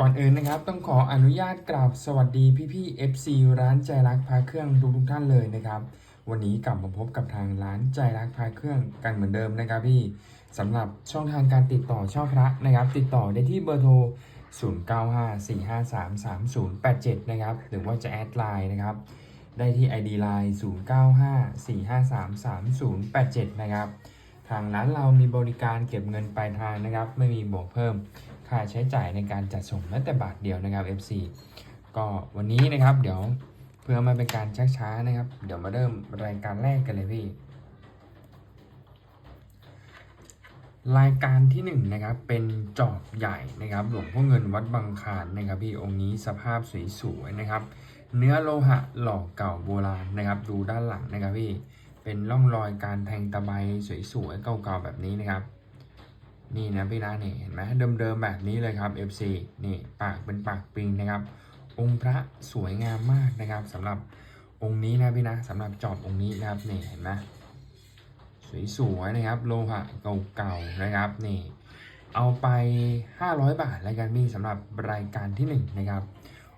ก่อนอื่นนะครับต้องขออนุญาตกราบสวัสดีพี่พี่ๆ FC ร้านใจรักพาเครื่องทุกทุกท่านเลยนะครับ วันนี้กลับมาพบกับทางร้านใจรักพาเครื่องกันเหมือนเดิมนะครับพี่สำหรับช่องทางการติดต่อช่อพระนะครับ ติดต่อได้ที่เบอร์โทร 0954533087 นะครับหรือว่าจะแอดไลน์นะครับได้ที่ ID Line 0954533087 นะครับทางร้านเรามีบริการเก็บเงินปลายทางนะครับ ไม่มีบวกเพิ่ม ค่าใช้จ่ายในการจัดส่งแม้แต่บาทเดียวนะครับ FC ก็วันนี้นะครับเดี๋ยวเพื่อมาเป็นการชักช้านะครับ เดี๋ยวมาเริ่มรายการแรกกันเลยพี่ รายการที่หนึ่งนะครับเป็นจอบใหญ่นะครับหลวงพ่อเงินวัดบางคารนะครับพี่องค์นี้สภาพสวยๆนะครับ เนื้อโลหะหล่อเก่าโบราณนะครับ ดูด้านหลังนะครับพี่เป็นร่องรอยการแทงตะไบสวยๆเก่าๆแบบนี้นะครับ นี่นะพี่นะนี่เห็นไหมเดิมๆแบบนี้เลยครับ FC นี่ปากเป็นปากปิงนะครับ องค์พระสวยงามมากนะครับสำหรับองค์นี้นะพี่นะสำหรับจอบองค์นี้นะครับนี่เห็นไหมสวยๆนะครับ โลหะเก่าๆนะครับนี่เอาไป 500 บาทแล้วกันพี่สำหรับรายการที่1นะครับ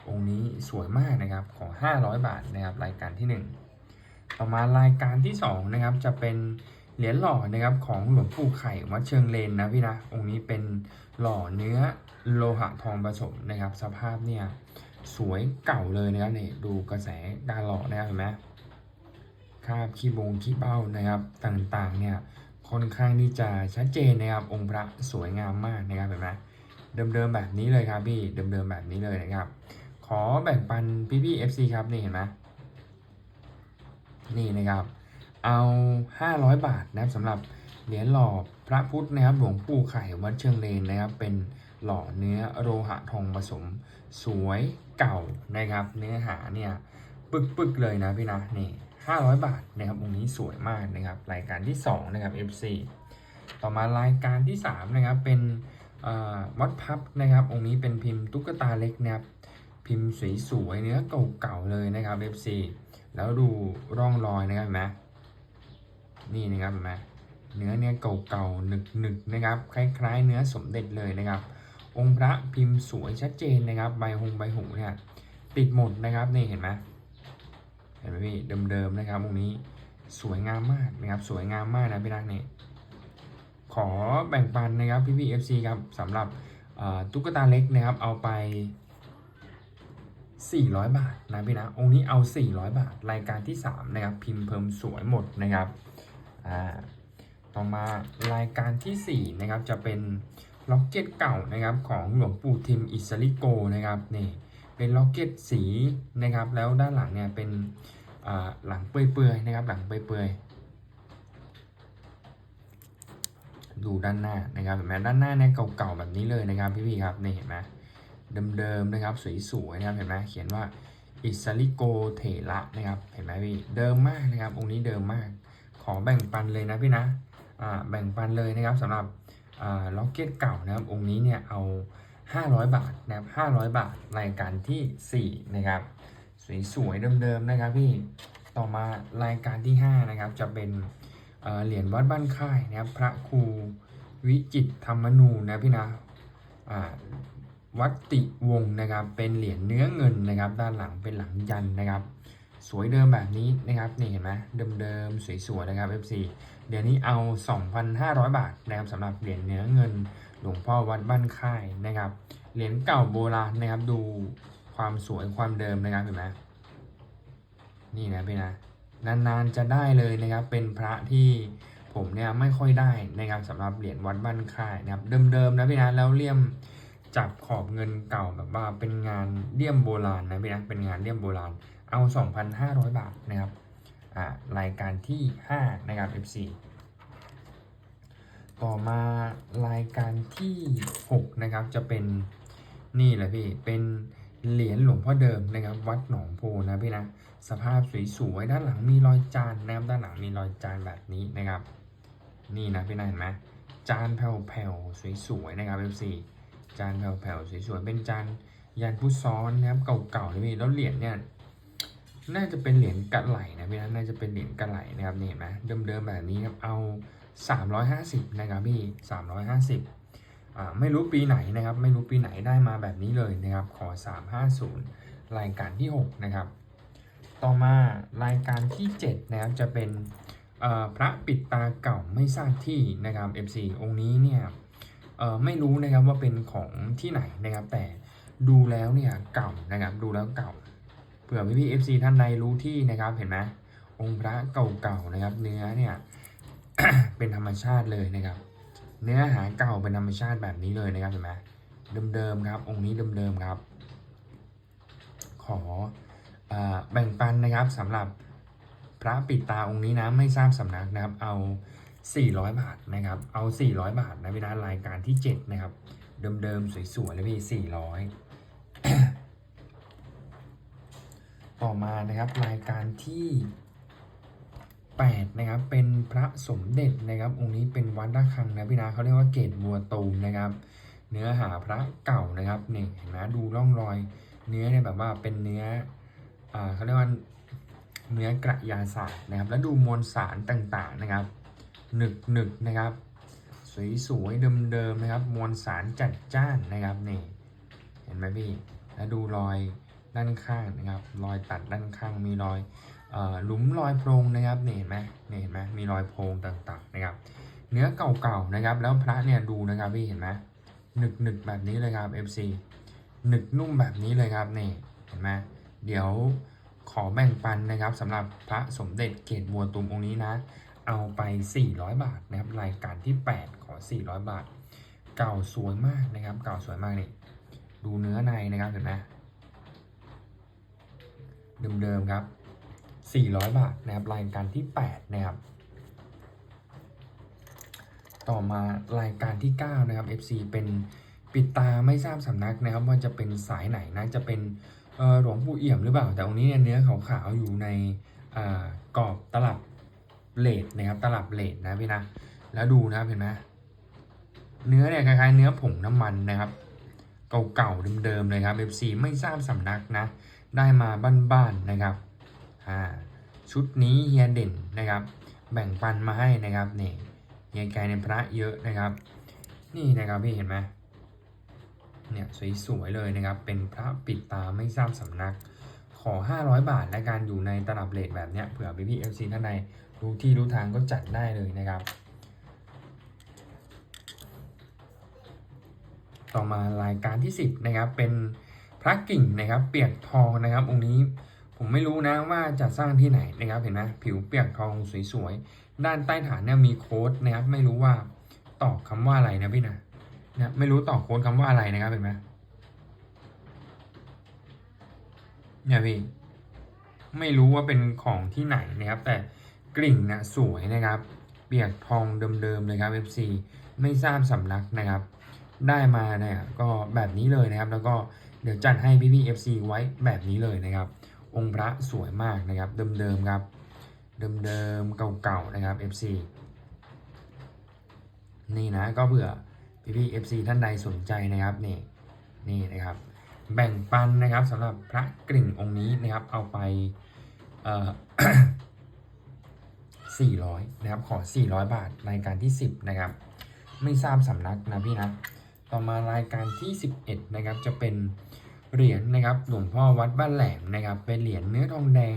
องค์นี้สวยมากนะครับขอ 500 บาทนะครับรายการที่ 1 ต่อมารายการที่2นะครับจะเป็น เหรียญหล่อนะครับของหลวงปู่ไข่วัดเชิงเลนนะพี่นะองค์นี้เป็นหล่อเนื้อโลหะทองผสมนะครับ สภาพเนี่ยสวยเก่าเลยนะครับนี่ดูกระแสการหล่อนะครับเห็นไหมคราบขี้บงขี้เบ้านะครับต่างๆเนี่ยค่อนข้างที่จะชัดเจนนะครับองค์พระสวยงามมากนะครับเห็นไหมเดิมๆแบบนี้เลยครับพี่เดิมๆแบบนี้เลยนะครับ ขอแบ่งปันพี่ๆ FC ครับนี่เห็นไหมนี่นะครับ เอา 500 บาทนะครับสำหรับเหรียญหล่อพระพุทธนะครับหลวงปู่ไข่วัดเชิงเลนนะครับ เป็นหล่อเนื้อโลหะทองผสมสวยเก่านะครับ เนื้อหาเนี่ยปึกๆเลยนะพี่นะนี่500 บาทนะครับองค์นี้สวยมากนะครับรายการที่ 2 นะครับ FC ต่อมารายการที่ 3 นะครับเป็นวัดพับนะครับ องค์นี้เป็นพิมพ์ตุ๊กตาเล็กนะครับพิมพ์สวยๆเนื้อเก่าๆเลยนะครับ FC แล้วดูร่องรอยนะครับเห็นไหม นี่นะครับเห็นไหมเนื้อเนี่ยเก่าๆหนึกๆนะครับ คล้ายๆ เนื้อสมเด็จเลยนะครับ องค์พระพิมพ์สวยชัดเจนนะครับ ใบหงใบหูเนี่ยติดหมดนะครับนี่เห็นไหมเห็นไหมพี่เดิมๆนะครับองค์นี้สวยงามมากนะครับ สวยงามมากนะพี่นักนี่ยขอแบ่งปันนะครับพี่พี่เอฟซีครับสำหรับตุ๊กตาเล็กนะครับ เอาไป 400 บาทนะพี่นะองค์นี้เอา 400 บาท รายการที่ 3 นะครับ พิมพ์เพิ่มสวยหมดนะครับ อ่าต่อมารายการทีสี่ 4 นะครับ จะเป็นล็อกเก็ตเก่านะครับของหลวงปู่ทิมอิสริโกนะครับนี่เป็นล็อกเก็ตสีนะครับแล้วด้านหลังเนี่ยเป็นหลังเปื่อยๆนะครับหลังเปื่อยๆดูด้านหน้านะครับเห็นไหมด้านหน้าเนี่ยเก่าๆแบบนี้เลยนะครับพี่ๆครับนี่เห็นไหมเดิมๆนะครับสวยๆนะครับเห็นไหมเขียนว่าอิสริโกเถระนะครับเห็นไหมพี่เดิมมากนะครับองค์นี้เดิมมาก ขอแบ่งปันเลยนะพี่นะแบ่งปันเลยนะครับสำหรับล็อกเก็ตเก่านะครับองค์นี้เนี่ยเอา 500 บาทนะครับ500 บาทรายการทีสี่ 4 นะครับ สวยๆเดิมๆนะครับพี่ต่อมารายการที่ 5 นะครับ จะเป็นเหรียญวัดบ้านค่ายนะครับพระครูวิจิตธรรมนูนะพี่นะวัดติวงนะครับเป็นเหรียญเนื้อเงินนะครับ ด้านหลังเป็นหลังยันนะครับ สวยเดิมแบบนี้นะครับนี่เห็นไหมเดิมๆสวยๆนะครับ FC เดี๋ยวนี้เอา 2,500 บาทนะครับสำหรับเหรียญเนื้อเงินหลวงพ่อวัดบ้านค่ายนะครับเหรียญเก่าโบราณนะครับดูความสวยความเดิมนะครับเห็นไหมนี่นะพี่นะนานๆจะได้เลยนะครับเป็นพระที่ผมเนี่ยไม่ค่อยได้นะครับสำหรับเหรียญวัดบ้านค่ายนะครับเดิมๆนะพี่นะแล้วเลี่ยมจับขอบเงินเก่าแบบว่าเป็นงานเลี่ยมโบราณนะพี่นะเป็นงานเลี่ยมโบราณ เอา 2,500 บาทนะครับรายการที่ 5 นะครับ F4 ต่อมารายการที่ 6 นะครับ จะเป็นนี่แหละพี่ เป็นเหรียญหลวงพ่อเดิมนะครับ วัดหนองโพนะพี่นะ สภาพสวยๆ ด้านหลังมีรอยจานนะครับ ด้านหลังมีรอยจานแบบนี้นะครับ นี่นะพี่นะเห็นไหมจานแผ่วๆ สวยๆ นะครับ F4 จานแผ่วๆ สวยๆ เป็นจานยันผู้ซ้อนนะครับ เก่าๆเลยพี่แล้วเหรียญเนี่ย น่าจะเป็นเหรียญกระไหลนะพี่นะน่าจะเป็นเหรียญกระไหลนะครับนี่เห็นไหมเดิมๆแบบนี้ครับเอา 350 นะครับพี่ 350อ่าไม่รู้ปีไหนนะครับ ไม่รู้ปีไหนได้มาแบบนี้เลยนะครับขอ 350 รายการที่ 6 นะครับ ต่อมารายการที่ 7 นะครับจะเป็นพระปิดตาเก่าไม่ทราบที่นะครับ FC องค์นี้เนี่ยไม่รู้นะครับว่าเป็นของที่ไหนนะครับแต่ดูแล้วเนี่ยเก่านะครับดูแล้วเก่า เผื่อพี่พี่ FC ท่านใดรู้ที่นะครับเห็นไหมองค์พระเก่าๆนะครับ เนื้อเนี่ยเป็นธรรมชาติเลยนะครับ เนื้อหาเก่าเป็นธรรมชาติแบบนี้เลยนะครับเห็นไหมเดิมๆครับ องค์นี้เดิมๆครับ ขออแบ่งปันนะครับสำหรับพระปิดตาองค์นี้นะไม่ทราบสำนักนะครับ เอา 400 บาทนะครับ เอา 400 บาทนะพี่นะรายการที่ 7 นะครับ เดิมๆสวยๆเลยพี่400 ต่อมานะครับรายการที่8นะครับเป็นพระสมเด็จนะครับองค์นี้เป็นวัดระฆังนะพี่นะเขาเรียกว่าเกตบัวตูมนะครับ เนื้อหาพระเก่านะครับนี่เห็นไหมดูร่องรอย เนื้อเนี่ยแบบว่าเป็นเนื้ออ่าเขาเรียกว่าเนื้อกระยาศาสตร์นะครับ แล้วดูมวลสารต่างๆนะครับหนึกหนึกนะครับ สวยๆเดิมๆนะครับ มวลสารจัดจ้านนะครับนี่เห็นไหมพี่แล้วดูรอย ด้านข้างนะครับ รอยตัดด้านข้างมีรอยหลุมรอยโพรงนะครับนี่เห็นไหมนี่เห็นไหมมีรอยโพรงต่างๆนะครับ เนื้อเก่าๆนะครับ แล้วพระเนี่ยดูนะครับพี่เห็นไหมหนึกหนึกๆแบบนี้เลยครับ FC หนึกนุ่มแบบนี้เลยครับนี่เห็นไหมเดี๋ยวขอแบ่งปันนะครับสำหรับพระสมเด็จเกตบัวตุมองค์นี้นะ เอาไป 400 บาทนะครับรายการที่ 8 ขอ 400 บาท เก่าสวยมากนะครับ เก่าสวยมากนี่ดูเนื้อในนะครับเห็นไหม เดิมๆครับ 400 บาทนะครับรายการที่ 8 นะครับ ต่อมารายการที่ 9 นะครับ FC เป็นปิดตาไม่ทราบสำนักนะครับ ว่าจะเป็นสายไหนนะจะเป็นหลวงปู่เอี่ยมหรือเปล่า แต่องนี้เนี่ยเนื้อขาวๆอยู่ในกรอบตลับเลดนะครับตลับเลดนะพี่นะแล้วดูนะครับเห็นไหมเนื้อเนี่ยคล้ายๆเนื้อผงน้ำมันนะครับ เก่าๆเดิมๆเลยครับ FC ไม่ทราบสำนักนะ ได้มาบ้านๆนะครับอ่าชุดนี้เฮียเด่นนะครับ แบ่งปันมาให้นะครับนี่เฮียแกในพระเยอะนะครับ นี่นะครับพี่เห็นไหมเนี่ยสวยๆเลยนะครับ เป็นพระปิดตาไม่ทราบสำนัก ขอ 500 บาทและการอยู่ในตลับเลทแบบเนี้ยเผื่อพี่พี่เอฟซีท่านใดรู้ที่รู้ทางก็จัดได้เลยนะครับ ต่อมารายการที่ 10 นะครับเป็น ระกิ่งนะครับ เปียกทองนะครับ องค์นี้ผมไม่รู้นะว่าจะสร้างที่ไหนนะครับเห็นไหมผิวเปียกทองสวยๆด้านใต้ฐานเนี่ยมีโค้ดนะครับ ไม่รู้ว่าตอกคำว่าอะไรนะพี่นะเนี่ยไม่รู้ตอกโค้ดคำว่าอะไรนะครับเห็นไหมเนี่ยพี่ไม่รู้ว่าเป็นของที่ไหนนะครับ แต่กลิ่งนะสวยนะครับ เปียกทองเดิมๆเลยครับ FC ไม่ทราบสำนักนะครับ ได้มาเนี่ยก็แบบนี้เลยนะครับ แล้วก็ เดี๋ยวจัดให้พี่ๆ FC ไว้แบบนี้เลยนะครับ องค์พระสวยมากนะครับ เดิมๆครับ เดิมๆเก่าๆนะครับ FC นี่นะก็เผื่อพี่ๆ FC ท่านใดสนใจนะครับนี่นี่นะครับ แบ่งปันนะครับสำหรับพระกริ่งองค์นี้นะครับ เอาไปเอ่อ400นะครับขอ 400 บาทรายการที่ 10นะครับไม่ทราบสำนักนะพี่นะต่อมารายการที่ 11นะครับจะเป็น เหรียญนะครับหลวงพ่อวัดบ้านแหลมนะครับ เป็นเหรียญเนื้อทองแดง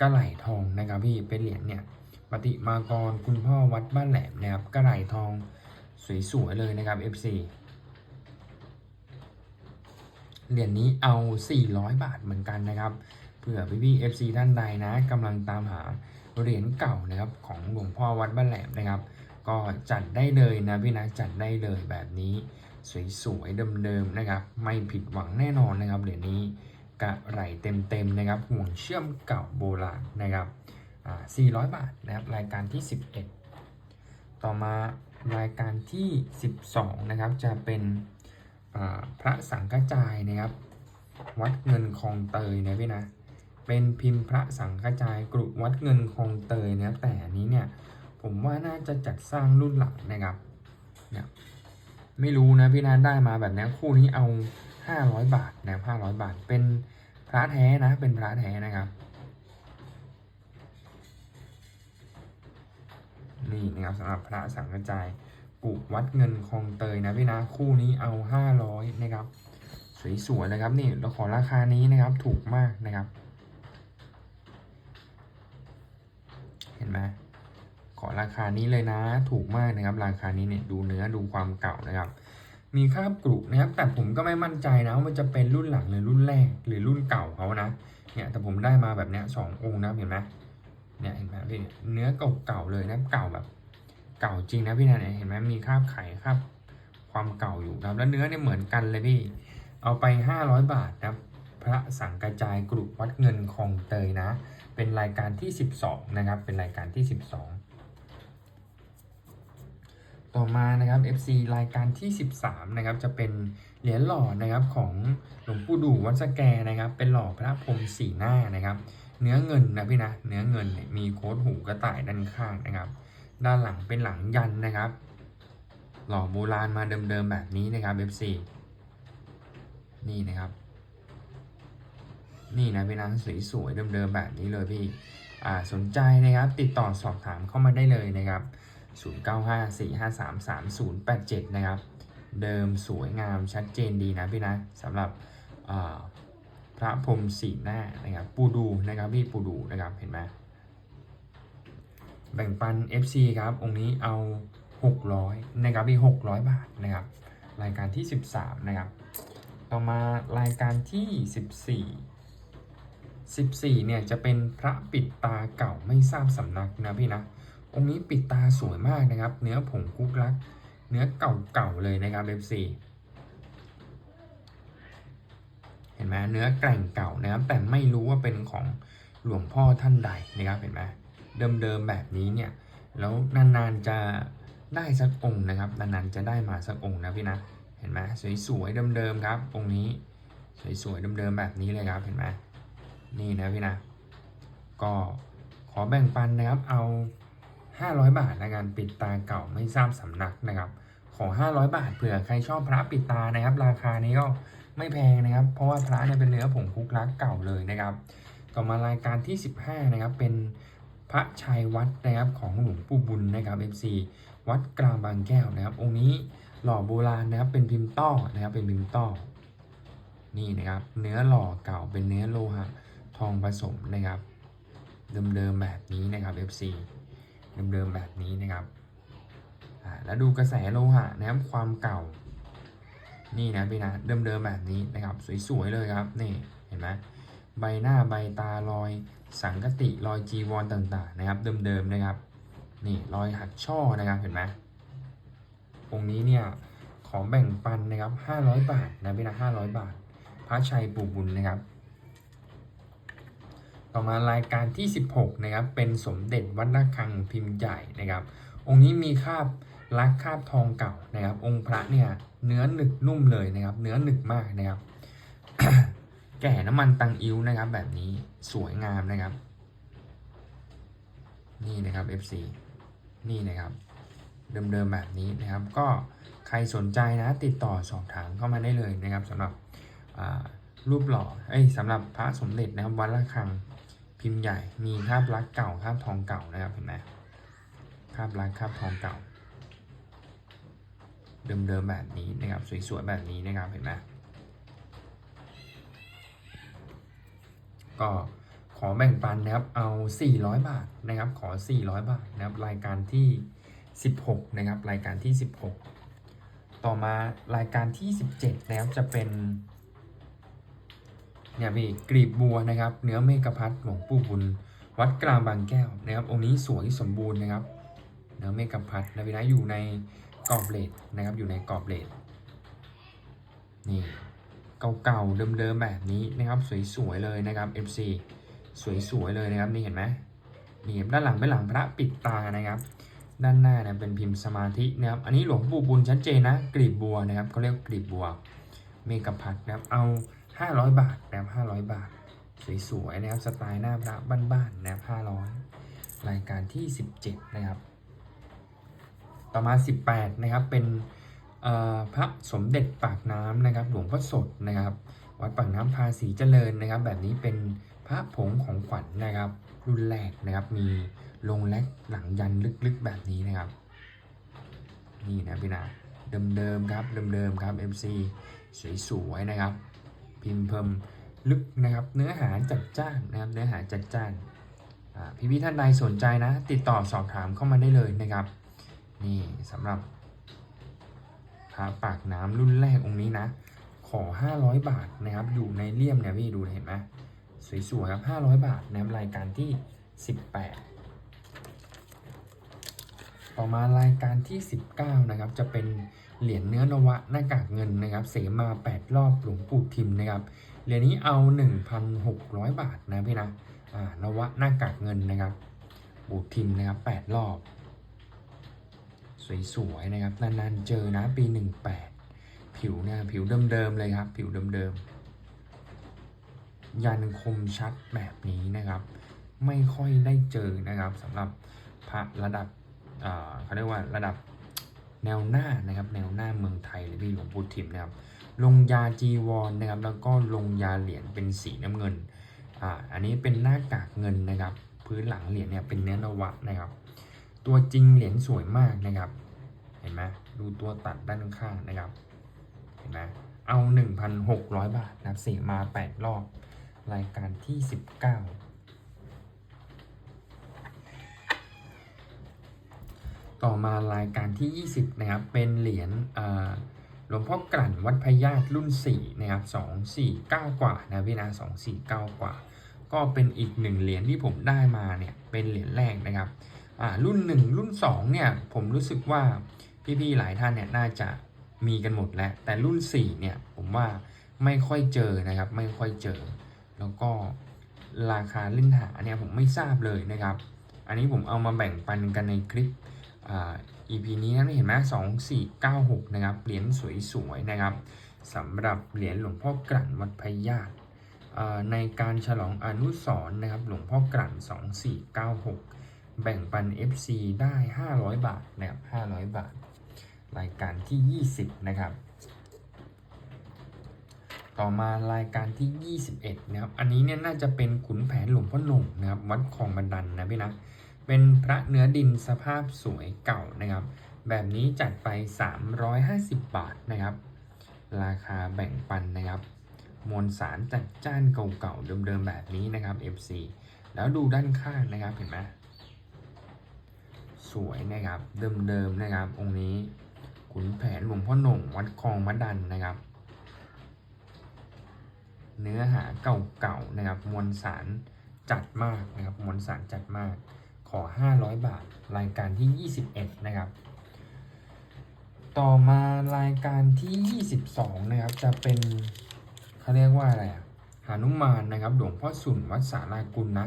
กระไหลทองนะครับพี่เป็นเหรียญเนี่ยปฏิมากรคุณพ่อวัดบ้านแหลมนะครับกระไหลทองสวยๆเลยนะครับ FC เหรียญนี้เอา 400 บาทเหมือนกันนะครับเผื่อพี่ๆ FC ท่านใดนะกำลังตามหาเหรียญเก่านะครับของหลวงพ่อวัดบ้านแหลมนะครับ ก็จัดได้เลยนะพี่นะจัดได้เลยแบบนี้ สวยๆเดิมๆนะครับ ไม่ผิดหวังแน่นอนนะครับเหรียญนี้กระไหลเต็มๆนะครับห่วงเชื่อมเก่าโบราณนะครับ400 บาทนะครับรายการที่ 11 ต่อมารายการที่ 12นะครับจะเป็นพระสังฆจายนะครับ วัดเงินคลองเตยนะพี่นะเป็นพิมพ์พระสังฆจายกรุวัดเงินคลองเตยนะแต่นนี้เนี่ยผมว่าน่าจะจัดสร้างรุ่นหลังนะครับเนี่ย ไม่รู้นะพี่นาได้มาแบบนี้คู่นี้เอา500บาทนะครับ500บาทเป็นพระแท้นะ เป็นพระแท้นะครับนี่นะครับสำหรับพระสังฆจายกุวัดเงินคลองเตยนะพี่นะคู่นี้เอาห้าร้อยนะครับสวยๆเลยครับนี่เราขอราคานี้นะครับถูกมากนะครับ เห็นไหม ขอราคานี้เลยนะ ถูกมากนะครับ ราคานี้เนี่ยดูเนื้อดูความเก่านะครับ มีคราบกรุนะครับ แต่ผมก็ไม่มั่นใจนะว่ามันจะเป็นรุ่นหลังหรือรุ่นแรกหรือรุ่นเก่าเขานะ เนี่ยแต่ผมได้มาแบบเนี้ยสององค์นะเห็นไหมเนี่ยเห็นไหมพี่เนื้อเก่าๆเลยนะเก่าแบบ เก่าจริงนะพี่นะเนี่ยเห็นไหมมีคราบไข่คราบความเก่าอยู่นะครับแล้วเนื้อเนี่ยเหมือนกันเลยพี่ เอาไป 500 บาทนะพระสังกระจายกรุวัดเงินคลองเตยนะ เป็นรายการที่ 12 นะครับ เป็นรายการที่ 12 ต่อมานะครับ FC รายการที่ 13นะครับจะเป็นเหรียญหล่อนะครับของหลวงปู่ดู่วัดสแกนะครับ เป็นหล่อพระพรหมสีหน้านะครับ เนื้อเงินนะพี่นะเนื้อเงินมีโค้ดหูกระต่ายด้านข้างนะครับ ด้านหลังเป็นหลังยันนะครับ หล่อโบราณมาเดิมๆแบบนี้นะครับ FC นี่นะครับ นี่นะพี่นะสวยๆเดิมๆแบบนี้เลยพี่อ่าสนใจนะครับ ติดต่อสอบถามเข้ามาได้เลยนะครับ 0954533087 นะครับ เดิมสวยงามชัดเจนดีนะพี่นะสำหรับพระพรมสีหน้านะครับ ปูดูนะครับพี่ปูดูนะครับเห็นไหมแบ่งปัน FC ครับ องค์นี้เอา 600นะครับพี่600 บาทนะครับ รายการที่ 13 นะครับ ต่อมารายการที่ 14 14เนี่ยจะเป็นพระปิดตาเก่าไม่ทราบสำนักนะพี่นะ องนี้ปิดตาสวยมากนะครับ เนื้อผงคุกลัก เนื้อเก่าๆเลยนะครับ FC เห็นไหมเนื้อแกร่งเก่านะครับ แต่ไม่รู้ว่าเป็นของหลวงพ่อท่านใดนะครับเห็นไหมเดิมๆแบบนี้เนี่ย แล้วนานๆจะได้สักองค์นะครับนานๆจะได้มาสักองค์นะพี่นะเห็นไหมสวยๆเดิมๆครับองค์นี้สวยๆเดิมๆแบบนี้เลยครับเห็นไหมนี่นะพี่นะ ก็ขอแบ่งปันนะครับเอา 500 บาทในการปิดตาเก่าไม่ทราบสำนักนะครับขอ 500 บาทเผื่อใครชอบพระปิดตานะครับ ราคานี้ก็ไม่แพงนะครับ เพราะว่าพระเนี่ยเป็นเนื้อผงคุกลักเก่าเลยนะครับ ต่อมารายการที่ 15 นะครับ เป็นพระชัยวัดนะครับของหลวงปู่บุญนะครับ FC วัดกลางบางแก้วนะครับ องค์นี้หล่อโบราณนะครับเป็นพิมพ์ต้อนะครับเป็นพิมพ์ต้อนี่นะครับ เนื้อหล่อเก่าเป็นเนื้อโลหะทองผสมนะครับ เดิมๆแบบนี้นะครับ FC เดิมๆแบบนี้นะครับแล้วดูกระแสโลหะนะครับความเก่า นี่นะพี่นะเดิมๆแบบนี้นะครับ สวยๆเลยครับนี่เห็นไหมใบหน้าใบตารอย สังกติรอยจีวรต่างๆ นะครับ เดิมๆนะครับ นี่รอยหักช่อนะครับเห็นไหมองค์นี้เนี่ยขอแบ่งปันนะครับ 500 บาทนะพี่นะ500 บาท พระชัยปู่บุญนะครับ ต่อมารายการที่ 16นะครับเป็นสมเด็จวัดระฆังพิมพ์ใหญ่นะครับ องค์นี้มีคาบลักคาบทองเก่านะครับ องค์พระเนี่ยเนื้อหนึกนุ่มเลยนะครับ เนื้อหนึกมากนะครับ แก่น้ำมันตังอิ้วนะครับ แบบนี้สวยงามนะครับ นี่นะครับ FC นี่นะครับ เดิมๆแบบนี้นะครับ ก็ใครสนใจนะติดต่อสอบถามเข้ามาได้เลยนะครับสำหรับรูปหล่อเอ้ยสำหรับพระสมเด็จนะครับวัดระฆัง พิมพ์ใหญ่มีคาบลักเก่าคาบทองเก่านะครับเห็นไหมคาบลักคาบทองเก่า เดิมๆแบบนี้นะครับสวยๆแบบนี้นะครับเห็นไหมก็ขอแบ่งปันนะครับเอา 400 บาทนะครับขอ 400 บาทนะครับรายการที่ 16 นะครับรายการที่ 16 ต่อมารายการที่ 17นะครับจะเป็น เนี่ยพี่กรีบบัวนะครับ เนื้อเมกพัดหลวงปู่บุญ วัดกลางบางแก้วนะครับ องค์นี้สวยสมบูรณ์นะครับ เนื้อเมกพัดนะพี่นะอยู่ในกรอบเลดนะครับ อยู่ในกรอบเลดนี่เก่าๆเดิมๆแบบนี้นะครับสวยๆเลยนะครับ FC สวยๆเลยนะครับนี่เห็นไหมนี่ด้านหลังเป็นหลังพระปิดตานะครับ ด้านหน้าเนี่ยเป็นพิมพ์สมาธินะครับอันนี้หลวงปู่บุญชัดเจนนะกลีบบัวนะครับเขาเรียกกลีบบัว เมกะพัดนะครับเอา 500 บาทนะครับ500 บาท สวยๆนะครับสไตล์หน้าพระบ้านๆนะครับ500 รายการที่ 17 นะครับ ต่อมา 18 นะครับ เป็นพระสมเด็จปากน้ำนะครับ หลวงพ่อสดนะครับ วัดปากน้ำภาษีเจริญนะครับ แบบนี้เป็นพระผงของขวัญนะครับ รุ่นแรกนะครับ มีลงแลกหลังยันลึกๆแบบนี้นะครับ นี่นะพี่นะเดิมๆครับเดิมๆครับ MC สวยๆนะครับ พิมพ์เพิ่มลึกนะครับ เนื้อหาจัดจ้านนะครับ เนื้อหาจัดจ้านอ่พี่ๆท่านใดสนใจนะ ติดต่อสอบถามเข้ามาได้เลยนะครับ นี่สำหรับพระปากน้ำรุ่นแรกองค์นี้นะ ขอ 500 บาทนะครับ อยู่ในเลี่ยมเนี่ยพี่ดูเห็นไหมสวยๆครับ 500 บาทนะครับรายการที่ 18 ต่อมารายการที่ 19 นะครับ จะเป็น เหรียญเนื้อนวะหน้ากากเงินนะครับ เสมา 8 รอบหลวงปู่ทิมนะครับ เหรียญนี้เอา 1,600 บาทนะพี่นะอ่านวะหน้ากากเงินนะครับปู่ทิมนะครับ 8 รอบ สวยๆนะครับ นานๆเจอนะปี 18 ผิวเนี่ยผิวเดิมๆเลยครับ ผิวเดิมๆ ยันคมชัดแบบนี้นะครับ ไม่ค่อยได้เจอนะครับสำหรับพระระดับเขาเรียกว่าระดับ แนวหน้านะครับแนวหน้าเมืองไทยเลยพี่หลวงปู่ทิมนะครับลงยาจีวรนะครับแล้วก็ลงยาเหรียญเป็นสีน้ำเงินอ่าอันนี้เป็นหน้ากากเงินนะครับ พื้นหลังเหรียญเนี่ยเป็นเนื้อนวะนะครับ ตัวจริงเหรียญสวยมากนะครับ เห็นไหมดูตัวตัดด้านข้างนะครับเห็นไหมเอา 1,600 บาทนะครับเสียมา 8 รอบ รายการที่ 19 ต่อมารายการที่ 20 นะครับ เป็นเหรียญหลวงพ่อกลั่นวัดพญาตรุ่น 4 นะครับ 249 กว่านะพี่นะ249 กว่า ก็เป็นอีกหนึ่งเหรียญที่ผมได้มาเนี่ย เป็นเหรียญแรกนะครับอ่ารุ่น 1 รุ่น 2 เนี่ย ผมรู้สึกว่าพี่ๆหลายท่านเนี่ยน่าจะมีกันหมดแล้ว แต่รุ่น 4 เนี่ย ผมว่าไม่ค่อยเจอนะครับ ไม่ค่อยเจอ แล้วก็ราคาเล่นหาเนี่ยผมไม่ทราบเลยนะครับ อันนี้ผมเอามาแบ่งปันกันในคลิป EP นี้นะเห็นไหมสองสี่เก้าหกนะครับ เหรียญสวยๆนะครับสำหรับเหรียญหลวงพ่อกลั่นวัดพญาตในการฉลองอนุสรณ์นะครับ หลวงพ่อกลั่น 2496 แบ่งปัน FC ได้ 500 บาทนะครับ500 บาท รายการที่ 20 นะครับ ต่อมารายการที่ 21 นะครับ อันนี้เนี่ยน่าจะเป็นขุนแผนหลวงพ่อหนุ่มนะครับ วัดคลองบันดันนะพี่นะ เป็นพระเนื้อดินสภาพสวยเก่านะครับ แบบนี้จัดไป 350 บาทนะครับ ราคาแบ่งปันนะครับ มวลสารจัดจ้านเก่าๆเดิมๆแบบนี้นะครับ FC แล้วดูด้านข้างนะครับเห็นไหมสวยนะครับเดิมๆนะครับ องค์นี้ขุนแผนหลวงพ่อหน่งวัดคลองมะดันนะครับ เนื้อหาเก่าๆนะครับ มวลสารจัดมากนะครับ มวลสารจัดมาก ขอ 500 บาท รายการที่ 21 นะครับ ต่อมารายการที่ 22 นะครับ จะเป็นเขาเรียกว่าอะไรอะหานุมานนะครับ หลวงพ่อสุนวัดสารากุลนะ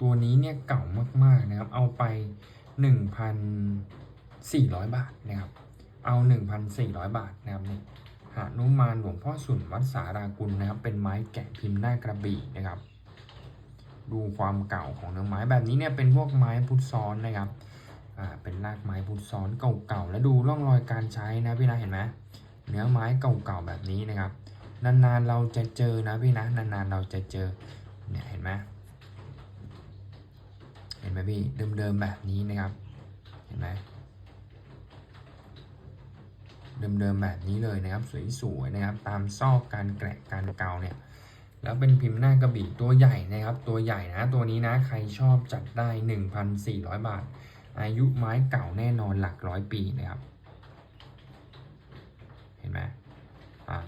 ตัวนี้เนี่ยเก่ามากๆนะครับ เอาไป 1,400 บาทนะครับ เอา 1,400 บาทนะครับนี่หานุมานหลวงพ่อสุนวัดสารากุลนะครับ เป็นไม้แกะพิมพ์หน้ากระบี่นะครับ ดูความเก่าของเนื้อไม้แบบนี้เนี่ยเป็นพวกไม้พุทซ้อนนะครับอ่าเป็นรากไม้พุทซ้อนเก่าๆแล้วดูร่องรอยการใช้นะพี่นะเห็นไหมเนื้อไม้เก่าๆแบบนี้นะครับ นานๆเราจะเจอนะพี่นะนานๆเราจะเจอเนี่ยเห็นไหมเห็นไหมพี่เดิมๆแบบนี้นะครับเห็นไหมเดิมๆแบบนี้เลยนะครับ สวยๆนะครับ ตามซอกการแกะการเกาเนี่ย แล้วเป็นพิมพ์หน้ากระบี่ตัวใหญ่นะครับ ตัวใหญ่นะ ตัวนี้นะใครชอบจัดได้ 1,400 บาท อายุไม้เก่าแน่นอนหลักร้อยปีนะครับ เห็นไหมอะ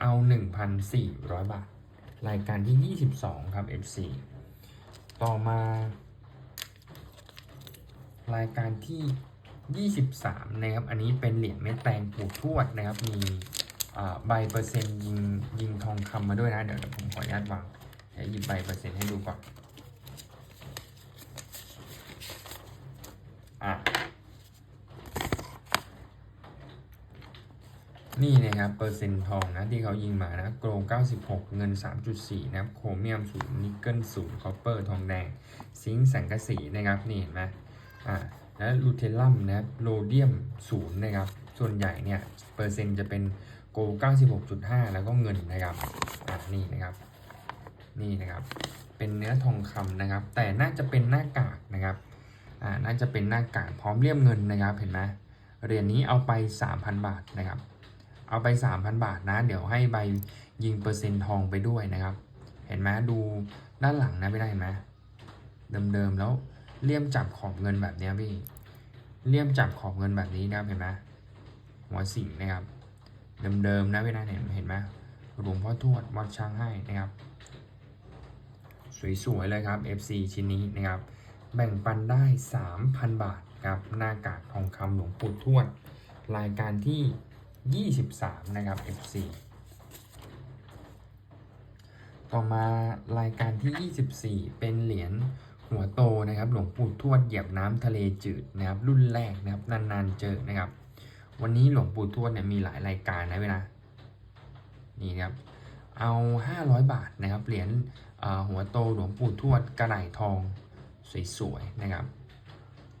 เอา 1,400 บาท รายการที่ 22 ครับ FC ต่อมา รายการที่ 23 นะครับ อันนี้เป็นเหรียญเม็ดแตงปูทวดนะครับ มี ใบเปอร์เซ็นต์ยิงยิงทองคำมาด้วยนะ เดี๋ยวผมขออนุญาตวางเดี๋ยวหยิบใบเปอร์เซ็นต์ให้ดูก่อนอะนี่นะครับเปอร์เซ็นต์ทองนะที่เขายิงมานะโกล96 เงิน 3.4 นะครับโครเมียมศูนย์นิกเกิลศูนย์คอปเปอร์ทองแดง ซิงค์สังกะสีนะครับนี่เห็นไหมอ่าแล้วลูเทลลัมนะครับโรเดียมศูนย์นะครับส่วนใหญ่เนี่ยเปอร์เซ็นต์จะเป็น โก96.5 แล้วก็เงินนะครับอ่านี่นะครับนี่นะครับ เป็นเนื้อทองคำนะครับ แต่น่าจะเป็นหน้ากากนะครับอ่าน่าจะเป็นหน้ากากพร้อมเลี่ยมเงินนะครับเห็นไหมเหรียญนี้เอาไป 3,000 บาทนะครับ เอาไป 3,000 บาทนะ เดี๋ยวให้ใบยิงเปอร์เซ็นต์ทองไปด้วยนะครับ เห็นไหมดูด้านหลังนะไม่ได้เห็นไหมเดิมๆแล้วเลี่ยมจับขอบเงินแบบนี้พี่เลี่ยมจับขอบเงินแบบนี้นะครับเห็นไหมหัวสิงนะครับ เดิมๆนะพี่นะเห็นเห็นไหมหลวงพ่อทวดวัดช้างให้นะครับ สวยๆเลยครับ FC ชิ้นนี้นะครับ แบ่งปันได้ 3,000 บาทครับหน้ากากทองคำหลวงปู่ทวด รายการที่ 23 นะครับ FC ต่อมารายการที่ 24 เป็นเหรียญหัวโตนะครับ หลวงปู่ทวดเหยียบน้ำทะเลจืดนะครับ รุ่นแรกนะครับ นานๆเจอนะครับ วันนี้หลวงปู่ทวดเนี่ยมีหลายรายการนะเวลานี่นะครับเอา 500 บาทนะครับเหรียญหัวโตหลวงปู่ทวดกระไหลทองสวยๆนะครับ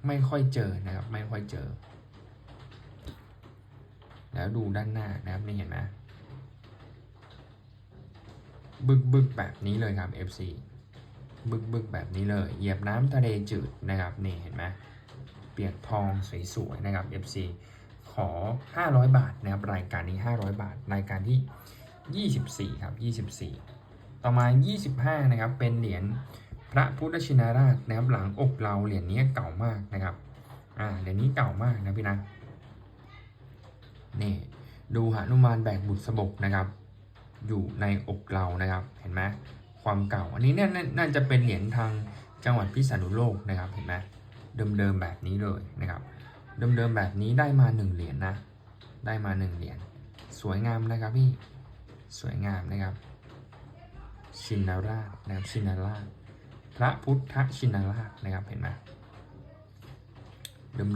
ไม่ค่อยเจอนะครับไม่ค่อยเจอ แล้วดูด้านหน้านะครับนี่เห็นไหมบึกบึกแบบนี้เลยครับ FC บึกบึกแบบนี้เลย เหยียบน้ำทะเลจืดนะครับนี่เห็นไหมเปียกทองสวยๆนะครับ FC ขอ 500 บาทนะครับรายการนี้ 500 บาท รายการที่ 24 ครับ 24 ต่อมา 25 นะครับ เป็นเหรียญพระพุทธชินราชนะครับหลังอกเราเหรียญนี้เก่ามากนะครับอ่าเหรียญนี้เก่ามากนะพี่นะนี่ดูหนุมานแบกบุตรสบกนะครับ อยู่ในอกเรานะครับ เห็นไหมความเก่า อันนี้เนี่ยน่าน่าจะเป็นเหรียญทางจังหวัดพิษณุโลกนะครับ เห็นไหมเดิมๆแบบนี้เลยนะครับ เดิมๆแบบนี้ได้มาหนึ่งเหรียญนะ ได้มาหนึ่งเหรียญ สวยงามนะครับพี่ สวยงามนะครับ ชินาราชนะครับชินาราชพระพุทธชินาราชนะครับเห็นไหม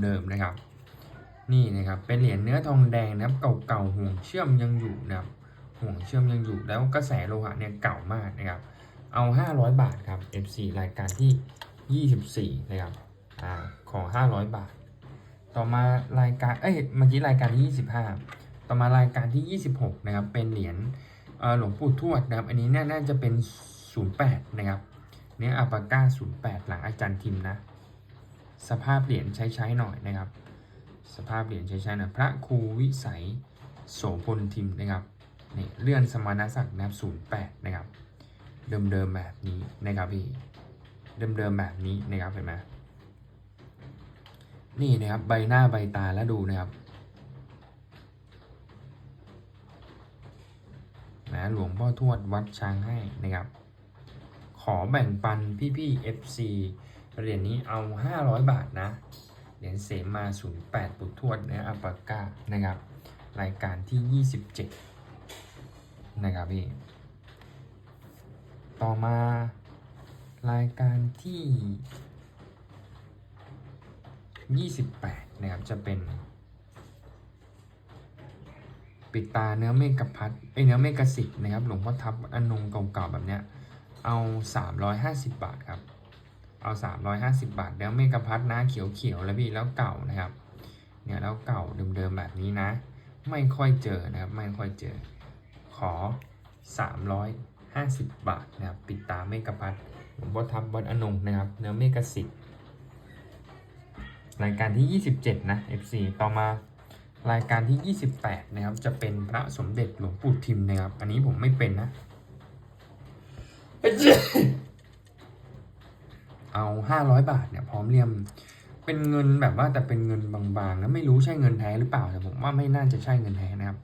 เดิมๆนะครับ นี่นะครับเป็นเหรียญเนื้อทองแดงนะครับเก่าๆห่วงเชื่อมยังอยู่นะครับห่วงเชื่อมยังอยู่แล้วกระแสโลหะเนี่ยเก่ามากนะครับ เอา 500 บาทครับ F4 รายการที่ 24 นะครับอ่าขอ 500 บาท ต่อมารายการ เอ้ย เมื่อกี้รายการที่ 25 ต่อมารายการที่ 26 นะครับ เป็นเหรียญหลวงปู่ทวดนะครับ อันนี้น่าน่าจะเป็น 08 นะครับ เนี่ยอัปปาก้า 08 หลังอาจารย์ทิมนะ สภาพเหรียญใช้ๆหน่อยนะครับ สภาพเหรียญใช้ๆหน่อย พระครูวิสัยโสพลทิมนะครับนี่เลื่อนสมณศักดิ์นะครับ 08 นะครับ เดิมๆแบบนี้นะครับพี่ เดิมๆแบบนี้นะครับเห็นไหม นี่นะครับใบหน้าใบตาแล้วดูนะครับนะหลวงพ่อทวดวัดช้างให้นะครับ ขอแบ่งปันพี่ๆ FC เหรียญนี้เอา 500 บาทนะ เหรียญเสมา 08 ปุทวดเนื้ออัปปากานะครับ รายการที่ 27 นะครับพี่ ต่อมารายการที่ 28 นะครับ จะเป็น ปิดตาเนื้อเมฆกับพัดไอเนื้อเมฆกสิทธ์นะครับ หลวงพ่อทับอนงเก่าๆแบบเนี้ย เอา 350 บาทครับ เอา 350 บาทแล้วเมกะพัดนะเขียวๆแล้วพี่แล้วเก่านะครับ เนี่ยแล้วเก่าเดิมๆแบบนี้นะ ไม่ค่อยเจอนะครับ ไม่ค่อยเจอ ขอ 350 บาทนะครับ ปิดตาเมกะพัดหลวงพ่อทับวัดอนงนะครับ เนื้อเมกะสิทธ์ รายการที่ 27 นะ FC ต่อมารายการที่ 28 นะครับ จะเป็นพระสมเด็จหลวงปู่ทิมนะครับ อันนี้ผมไม่เป็นนะ เอาห้าร้อยบาทเนี่ยพร้อมเรียมเป็นเงินแบบว่าแต่เป็นเงินบางๆนะไม่รู้ใช่เงินแท้หรือเปล่าแต่ผมว่าไม่น่าจะใช่เงินแท้นะครับ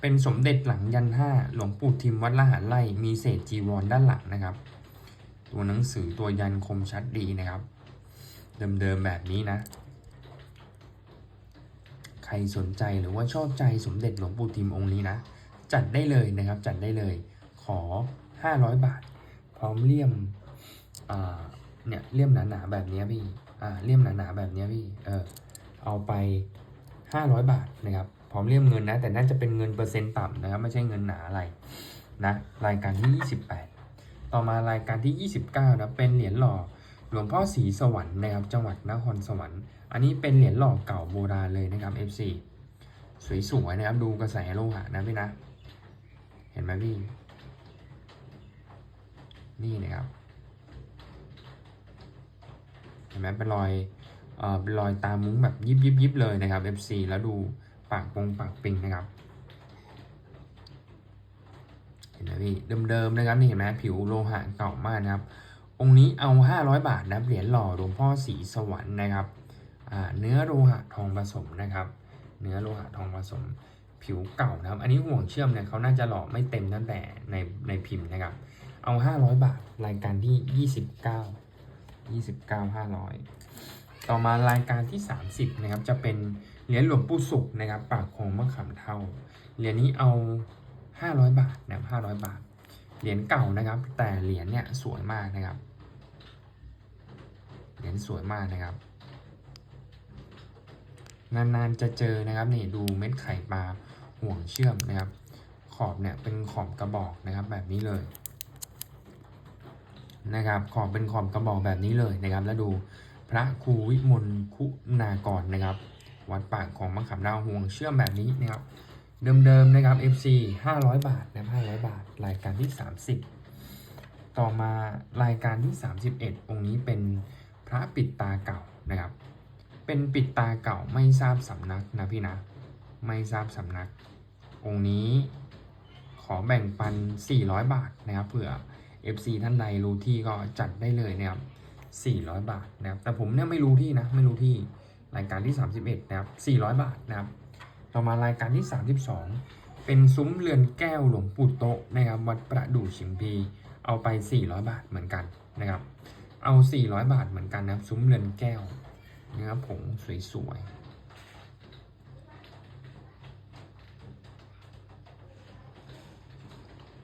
เป็นสมเด็จหลังยันห้าหลวงปู่ทิมวัดละหารไล่มีเศษจีวรด้านหลังนะครับ ตัวหนังสือตัวยันคมชัดดีนะครับ เดิมๆแบบนี้นะ รสนใจหรือว่าชอบใจสมเด็จหลวงปู่ทิมองค์นี้นะ จัดได้เลยนะครับจัดได้เลย ขอ 500 บาท พร้อมเลี่ยมเนี่ยเลี่ยมหนาๆแบบนี้พี่อ่าเลี่ยมหนาๆแบบนี้พี่เออเอาไป 500 บาทนะครับพร้อมเลี่ยมเงินนะ แต่น่าจะเป็นเงินเปอร์เซ็นต์ต่ำนะครับไม่ใช่เงินหนาอะไรนะรายการที่ 28 ต่อมารายการที่ 29นะเป็นเหรียญหล่อหลวงพ่อศรีสวรรค์นะครับจังหวัดนครสวรรค์ อันนี้เป็นเหรียญหล่อเก่าโบราณเลยนะครับ FC สวยๆนะครับ ดูกระแสโลหะนะพี่นะ เห็นไหมพี่ นี่นะครับ เห็นไหมเป็นรอยเอ่อเป็นรอยตามุ้งแบบยิบยิบยิบเลยนะครับ FC แล้วดูปากปงปากปิงนะครับ เห็นไหมพี่ เดิมๆนะครับนี่เห็นไหมผิวโลหะเก่ามากนะครับ องค์นี้เอา 500 บาทนะเหรียญหล่อหลวงพ่อสีสวรรค์นะครับ เนื้อโลหะทองผสมนะครับ เนื้อโลหะทองผสมผิวเก่านะครับ อันนี้ห่วงเชื่อมเนี่ยเขาน่าจะหล่อไม่เต็มตั้งแต่ในในพิมพ์นะครับ เอา 500 บาท รายการที่ 29 29 500 ต่อมารายการที่ 30นะครับ จะเป็นเหรียญหลวงปู่สุขนะครับ ปากโคงมะขามเท่า เหรียญนี้เอา 500 บาทนะครับ500 บาท เหรียญเก่านะครับ แต่เหรียญเนี่ยสวยมากนะครับ เหรียญสวยมากนะครับ นานๆจะเจอนะครับนี่ดูเม็ดไข่ปลาห่วงเชื่อมนะครับ ขอบเนี่ยเป็นขอบกระบอกนะครับแบบนี้เลยนะครับขอบเป็นขอบกระบอกแบบนี้เลยนะครับ แล้วดูพระครูวิมลคุณากรนะครับ วัดปากของมะขามดาวห่วงเชื่อมแบบนี้นะครับเดิมๆนะครับ FC 500 บาทนะครับ500 บาท รายการที่ 30 ต่อมารายการที่ 31 องค์นี้เป็นพระปิดตาเก่านะครับ เป็นปิดตาเก่าไม่ทราบสำนักนะพี่นะ ไม่ทราบสำนัก องค์นี้ขอแบ่งปัน 400 บาทนะครับเผื่อ FC ท่านใดรู้ที่ก็จัดได้เลยนะครับ400 บาทนะครับแต่ผมเนี่ยไม่รู้ที่นะไม่รู้ที่รายการที่ 31นะครับ400 บาทนะครับต่อมารายการที่ 32 เป็นซุ้มเรือนแก้วหลวงปู่โตะนะครับวัดประดู่ชิมพีเอาไป 400 บาทเหมือนกันนะครับเอา 400 บาทเหมือนกันนะครับซุ้มเรือนแก้ว นะครับผงสวย ๆ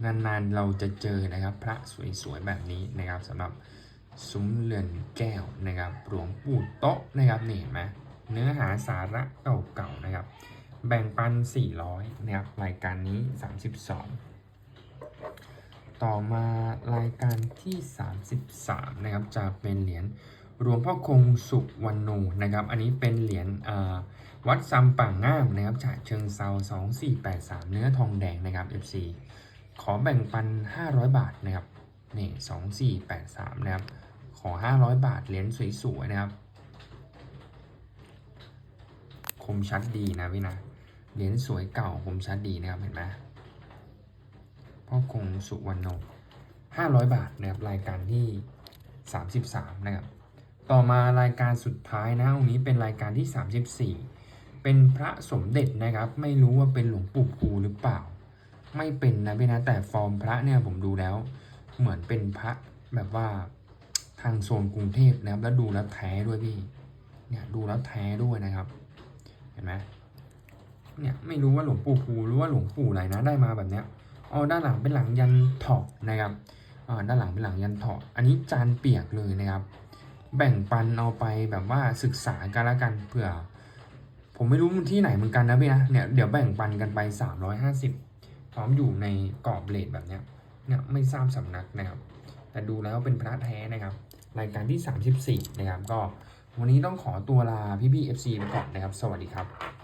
นาน ๆ เราจะเจอนะครับ พระสวย ๆ แบบนี้นะครับสำหรับซุ้มเรือนแก้วนะครับหลวงปู่โตะนะครับนี่เห็นไหมเนื้อหาสาระเก่า ๆ นะครับ แบ่งปัน 400นะครับรายการนี้ 32ต่อมารายการที่ 33 นะครับ จะเป็นเหรียญ หลวงพ่อคงสุวรรณูนะครับ อันนี้เป็นเหรียญวัดซัมป่างงามนะครับฉะเชิงเซา2483 เนื้อทองแดงนะครับ FC ขอแบ่งปัน 500 บาทนะครับนี่2483 นะครับ ขอ 500 บาทเหรียญสวยๆนะครับ คมชัดดีนะพี่นะเหรียญสวยเก่าคมชัดดีนะครับเห็นไหมพ่อคงสุวรรณโน500 บาทนะครับรายการที่ 33 นะครับ ต่อมารายการสุดท้ายนะองค์นี้เป็นรายการที่ 34 เป็นพระสมเด็จนะครับ ไม่รู้ว่าเป็นหลวงปู่ภูหรือเปล่า ไม่เป็นนะพี่นะแต่ฟอร์มพระเนี่ยผมดูแล้ว เหมือนเป็นพระแบบว่าทางโซนกรุงเทพนะครับ แล้วดูแล้วแท้ด้วยพี่ เนี่ยดูแล้วแท้ด้วยนะครับ เห็นไหมเนี่ยไม่รู้ว่าหลวงปู่ภูหรือว่าหลวงปู่อะไรนะได้มาแบบเนี้ยอ๋อด้านหลังเป็นหลังยันถาะนะครับอ่าด้านหลังเป็นหลังยันถาะอันนี้จานเปียกเลยนะครับ แบ่งปันเอาไปแบบว่าศึกษากันละกันเผื่อ ผมไม่รู้ที่ไหนเหมือนกันนะพี่นะเนี่ยเดี๋ยวแบ่งปันกันไป 350 พร้อมอยู่ในกรอบเลทแบบเนี้ยเนี่ยไม่ทราบสำนักนะครับ แต่ดูแล้วเป็นพระแท้นะครับ รายการที่ 34 นะครับ ก็วันนี้ต้องขอตัวลาพี่พี่ๆ FC ไปก่อนนะครับ สวัสดีครับ